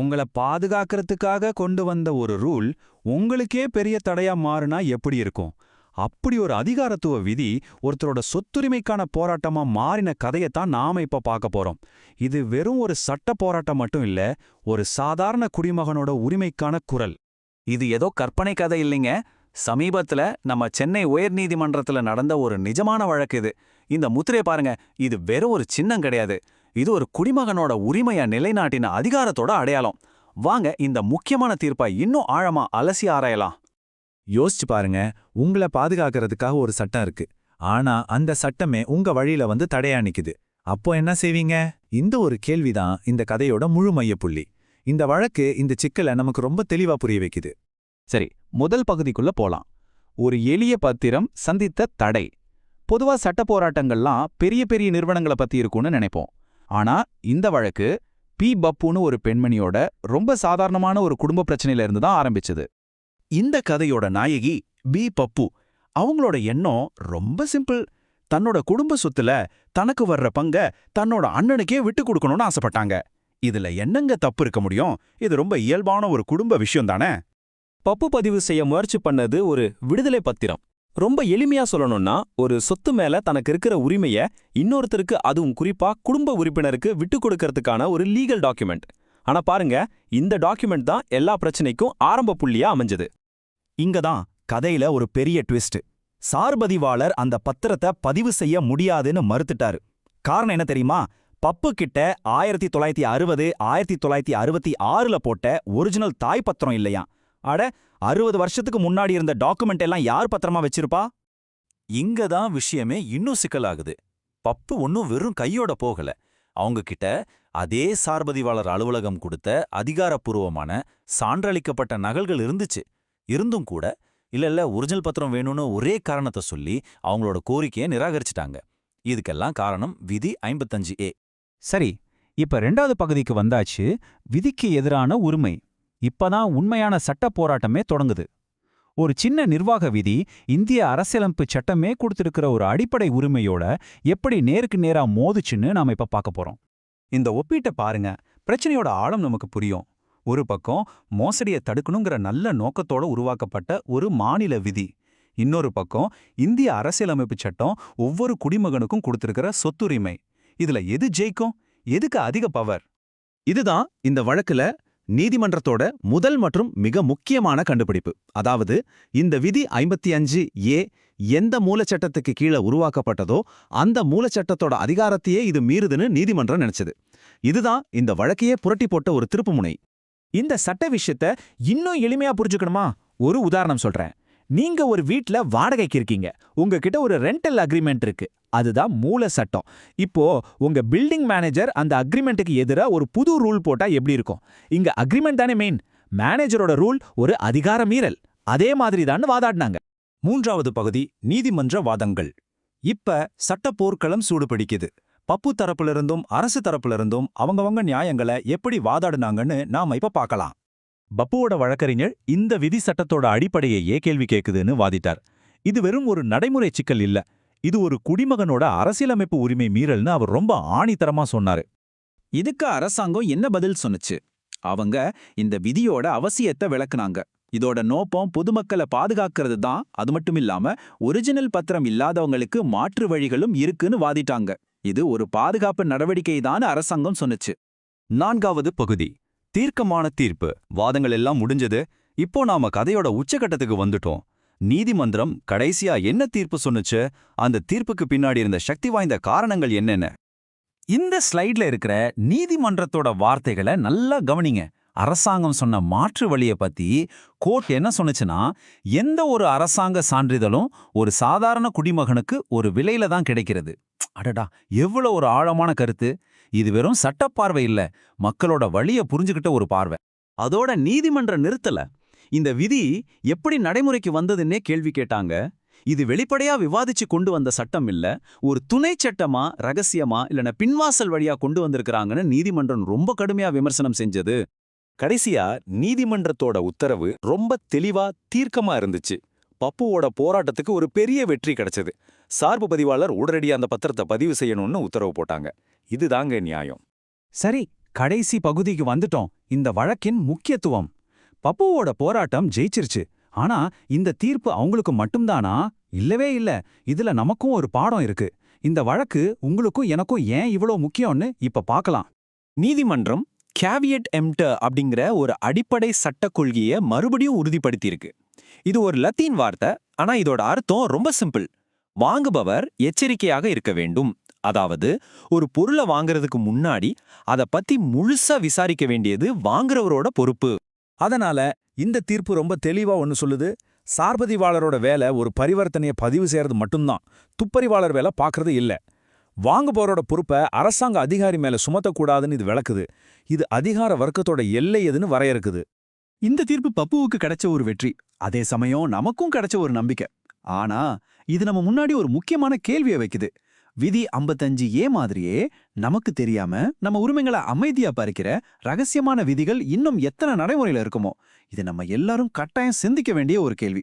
உங்களை பாதுகாக்கிறதுக்காக கொண்டு வந்த ஒரு ரூல் உங்களுக்கே பெரிய தடையா மாறுனா எப்படி இருக்கும்? அப்படி ஒரு அதிகாரத்துவ விதி ஒருத்தரோட சொத்துரிமைக்கான போராட்டமா மாறின கதையத்தான் நாம இப்ப பார்க்க போறோம். இது வெறும் ஒரு சட்ட போராட்டம் மட்டும் இல்ல ஒரு சாதாரண குடிமகனோட உரிமைக்கான குரல். இது ஏதோ கற்பனை கதை இல்லைங்க. சமீபத்துல நம்ம சென்னை உயர்நீதிமன்றத்துல நடந்த ஒரு நிஜமான வழக்கு இது. இந்த முத்திரையை பாருங்க இது வெறும் ஒரு சின்னம் கிடையாது. இது ஒரு குடிமகனோட உரிமையை நிலைநாட்டின அதிகாரத்தோட அடையாளம். வாங்க இந்த முக்கியமான தீர்ப்பை இன்னும் ஆழமா அலசி ஆராயலாம். யோசிச்சு பாருங்க உங்களை பாதுகாக்கிறதுக்காக ஒரு சட்டம் இருக்கு. ஆனா அந்த சட்டமே உங்க வழியில வந்து தடையா நிக்குது. அப்போ என்ன செய்வீங்க? இந்த ஒரு கேள்விதான் இந்த கதையோட முழு மையப்புள்ளி. இந்த வழக்கு இந்த சிக்கலை நமக்கு ரொம்ப தெளிவா புரிய வைக்குது. சரி முதல் பகுதிக்குள்ள போலாம். ஒரு எளிய பத்திரம் சந்தித்த தடை. பொதுவா சட்ட போராட்டங்கள்லாம் பெரிய பெரிய நிறுவனங்களை பத்தி இருக்கும்னு நினைப்போம். ஆனா இந்த வழக்கு பி. பப்புன்னு ஒரு பெண்மணியோட ரொம்ப சாதாரணமான ஒரு குடும்ப பிரச்சனையில இருந்து தான் ஆரம்பிச்சது. இந்த கதையோட நாயகி பி. பப்பு அவங்களோட எண்ணம் ரொம்ப சிம்பிள். தன்னோட குடும்ப சொத்துல தனக்கு வர்ற பங்க தன்னோட அண்ணனுக்கே விட்டு கொடுக்கணும்னு ஆசைப்பட்டாங்க. இதுல என்னங்க தப்பு இருக்க முடியும்? இது ரொம்ப இயல்பான ஒரு குடும்ப விஷயம் தானே? பப்பு பதிவு செய்ய முயற்சி பண்ணது ஒரு விடுதலை பத்திரம். ரொம்ப எளிமையா சொல்லணும்னா ஒரு சொத்து மேல தனக்கு இருக்கிற உரிமைய இன்னொருத்தருக்கு அதுவும் குறிப்பா குடும்ப உறுப்பினருக்கு விட்டு கொடுக்கறதுக்கான ஒரு லீகல் டாக்குமெண்ட் ஆனா பாருங்க இந்த டாக்குமெண்ட் தான் எல்லா பிரச்சனைக்கும் ஆரம்ப புள்ளியா அமைஞ்சது. இங்க தான் கதையில ஒரு பெரிய ட்விஸ்ட் சார்பதிவாளர் அந்த பத்திரத்தை பதிவு செய்ய முடியாதுன்னு மறுத்துட்டாரு. காரணம் என்ன தெரியுமா? பப்பு கிட்ட ஆயிரத்தி தொள்ளாயிரத்தி அறுபது ஆயிரத்தி தொள்ளாயிரத்தி அறுபத்தி ஆறுல போட்ட ஒரிஜினல் தாய் பத்திரம் இல்லையா அட அறுபது வருஷத்துக்கு முன்னாடி இருந்த டாக்குமெண்ட் எல்லாம் யார் பத்திரமா வச்சிருப்பா? இங்க தான் விஷயமே இன்னும் சிக்கலாகுது. பப்பு ஒன்னும் வெறும் கையோட போகல. அவங்க கிட்ட அதே சார்பதிவாளர் அலுவலகம் கொடுத்த அதிகாரப்பூர்வமான சான்றளிக்கப்பட்ட நகல்கள் இருந்துச்சு. இருந்தும் கூட இல்ல இல்ல ஒரிஜினல் பத்திரம் வேணும்னு ஒரே காரணத்தை சொல்லி அவங்களோட கோரிக்கையை நிராகரிச்சிட்டாங்க. இதுக்கெல்லாம் காரணம் விதி ஐம்பத்தஞ்சு ஏ. சரி இப்ப ரெண்டாவது பகுதிக்கு வந்தாச்சு விதிக்கு எதிரான உரிமை. இப்பதான் உண்மையான சட்ட போராட்டமே தொடங்குது. ஒரு சின்ன நிர்வாக விதி இந்திய அரசியலமைப்பு சட்டமே கொடுத்திருக்கிற ஒரு அடிப்படை உரிமையோட எப்படி நேருக்கு நேரா மோதுச்சுன்னு நாம இப்ப பார்க்க போறோம். இந்த ஒப்பீட்டை பாருங்க. பிரச்சனையோட ஆழம் நமக்கு புரியும். ஒரு பக்கம் மோசடியை தடுக்கணுங்கிற நல்ல நோக்கத்தோட உருவாக்கப்பட்ட ஒரு மாநில விதி. இன்னொரு பக்கம் இந்திய அரசியலமைப்பு சட்டம் ஒவ்வொரு குடிமகனுக்கும் கொடுத்திருக்கிற சொத்துரிமை. இதுல எது ஜெயிக்கும்? எதுக்கு அதிக பவர் இதுதான் இந்த வழக்குல நீதிமன்றத்தோட முதல் மற்றும் மிக முக்கியமான கண்டுபிடிப்பு. அதாவது இந்த விதி ஐம்பத்தி அஞ்சு ஏ எந்த மூலச்சட்டத்துக்கு கீழே உருவாக்கப்பட்டதோ அந்த மூலச்சட்டத்தோட அதிகாரத்தையே இது மீறுதுன்னு நீதிமன்றம் நினைச்சது. இதுதான் இந்த வழக்கையே புரட்டி போட்ட ஒரு திருப்புமுனை இந்த சட்ட விஷயத்த இன்னும் எளிமையா புரிஞ்சுக்கணுமா? ஒரு உதாரணம் சொல்றேன். நீங்க ஒரு வீட்ல வாடகைக்கு இருக்கீங்க. உங்ககிட்ட ஒரு ரெண்டல் அக்ரிமெண்ட் இருக்கு. அதுதான் மூல சட்டம். இப்போ உங்க பில்டிங் மேனேஜர் அந்த அக்ரிமெண்ட்டுக்கு எதிரா ஒரு புது ரூல் போட்டா எப்படி இருக்கும்? இங்க அக்ரிமெண்ட் தானே மெயின் மேனேஜரோட ரூல் ஒரு அதிகார மீறல். அதே மாதிரி தான் வாதாடினாங்க. மூன்றாவது பகுதி நீதிமன்ற வாதங்கள். இப்ப சட்ட போர்க்களம் சூடுபிடிக்குது. பப்பு தரப்பிலிருந்தும் அரசு தரப்பிலிருந்தும் அவங்கவங்க நியாயங்களை எப்படி வாதாடுனாங்கன்னு நாம இப்ப பார்க்கலாம். பப்புவோட வழக்கறிஞர் இந்த விதி சட்டத்தோட அடிப்படையையே கேள்வி கேக்குதுன்னு வாதிட்டார். இது வெறும் ஒரு நடைமுறை சிக்கல் இல்ல. இது ஒரு குடிமகனோட அரசியலமைப்பு உரிமை மீறல்னு அவர் ரொம்ப ஆணித்தரமா சொன்னாரு. இதுக்கு அரசாங்கம் என்ன பதில் சொன்னுச்சு? அவங்க இந்த விதியோட அவசியத்தை விளக்குனாங்க. இதோட நோக்கம் பொதுமக்களை பாதுகாக்கிறது தான். அது மட்டும் இல்லாம ஒரிஜினல் பத்திரம் இல்லாதவங்களுக்கு மாற்று வழிகளும் இருக்குன்னு வாதிட்டாங்க. இது ஒரு பாதுகாப்பு நடவடிக்கை தான் அரசாங்கம் சொன்னுச்சு. நான்காவது பகுதி. தீர்க்கமான தீர்ப்பு. வாதங்கள் எல்லாம் முடிஞ்சது. இப்போ நாம கதையோட உச்சகட்டத்துக்கு வந்துட்டோம். நீதிமன்றம் கடைசியா என்ன தீர்ப்பு சொன்னுச்சு? அந்த தீர்ப்புக்கு பின்னாடி இருந்த சக்தி வாய்ந்த காரணங்கள் என்னென்ன? இந்த ஸ்லைட்ல இருக்கிற நீதிமன்றத்தோட வார்த்தைகளை நல்லா கவனிங்க. அரசாங்கம் சொன்ன மாற்று வழிய பத்தி கோர்ட் என்ன சொன்னுச்சுன்னா எந்த ஒரு அரசாங்க சான்றிதழும் ஒரு சாதாரண குடிமகனுக்கு ஒரு விலையில தான் கிடைக்கிறது. அடடா எவ்வளவு ஒரு ஆழமான கருத்து. இது வெறும் சட்டப்பார்வை இல்ல மக்களோட வழிய புரிஞ்சுக்கிட்ட ஒரு பார்வை. அதோட நீதிமன்றம் நிறுத்தல இந்த விதி எப்படி நடைமுறைக்கு வந்ததுன்னே கேள்வி கேட்டாங்க. இது வெளிப்படையா விவாதிச்சு கொண்டு வந்த சட்டம் இல்ல ஒரு துணை சட்டமா ரகசியமா இல்லைன்னா பின்வாசல் வழியா கொண்டு வந்திருக்கிறாங்கன்னு நீதிமன்றம் ரொம்ப கடுமையா விமர்சனம் செஞ்சது. கடைசியா நீதிமன்றத்தோட உத்தரவு ரொம்ப தெளிவா தீர்க்கமா இருந்துச்சு. பப்புவோட போராட்டத்துக்கு ஒரு பெரிய வெற்றி கிடைச்சது. சார்பு பதிவாளர் உடனடியா அந்த பத்திரத்தை பதிவு செய்யணும்னு உத்தரவு போட்டாங்க. இதுதாங்க நியாயம். சரி கடைசி பகுதிக்கு வந்துட்டோம். இந்த வழக்கின் முக்கியத்துவம். பப்புவோட போராட்டம் ஜெயிச்சிருச்சு. ஆனா இந்த தீர்ப்பு அவங்களுக்கு மட்டும்தானா? இல்லவே இல்ல. இதுல நமக்கும் ஒரு பாடம் இருக்கு. இந்த வழக்கு உங்களுக்கும் எனக்கும் ஏன் இவ்வளோ முக்கியம்னு இப்ப பார்க்கலாம் நீதிமன்றம் கேவியட் எம்ட அப்படிங்கிற ஒரு அடிப்படை சட்டக் கொள்கையை மறுபடியும் உறுதிப்படுத்தியிருக்கு. இது ஒரு லத்தீன் வார்த்தை ஆனா இதோட அர்த்தம் ரொம்ப சிம்பிள் வாங்குபவர் எச்சரிக்கையாக இருக்க வேண்டும். அதாவது ஒரு பொருளை வாங்குறதுக்கு முன்னாடி அதை பத்தி முழுசா விசாரிக்க வேண்டியது வாங்குறவரோட பொறுப்பு. அதனால இந்த தீர்ப்பு ரொம்ப தெளிவா ஒன்னு சொல்லுது. சார்பதிவாளரோட வேலை ஒரு பரிவர்த்தனையை பதிவு செய்யறது மட்டும்தான். துப்பறிவாளர் வேலை பார்க்கறது இல்ல. வாங்குபவரோட பொறுப்பை அரசாங்க அதிகாரி மேல சுமத்தக்கூடாதுன்னு இது விளக்குது. இது அதிகார வர்க்கத்தோட எல்லை எதுன்னு வரையறுக்குது. இந்த தீர்ப்பு பப்புவுக்கு கிடைச்ச ஒரு வெற்றி. அதே சமயம் நமக்கும் கிடைச்ச ஒரு நம்பிக்கை. ஆனா இது நம்ம முன்னாடி ஒரு முக்கியமான கேள்வியை வைக்குது. விதி 55 ஏ மாதிரியே நமக்கு தெரியாம நம்ம உரிமைகளை அமைதியா பறிக்கிற ரகசியமான விதிகள் இன்னும் எத்தனை நடைமுறையில இருக்குமோ? இது நம்ம எல்லாரும் கட்டாயம் சிந்திக்க வேண்டிய ஒரு கேள்வி.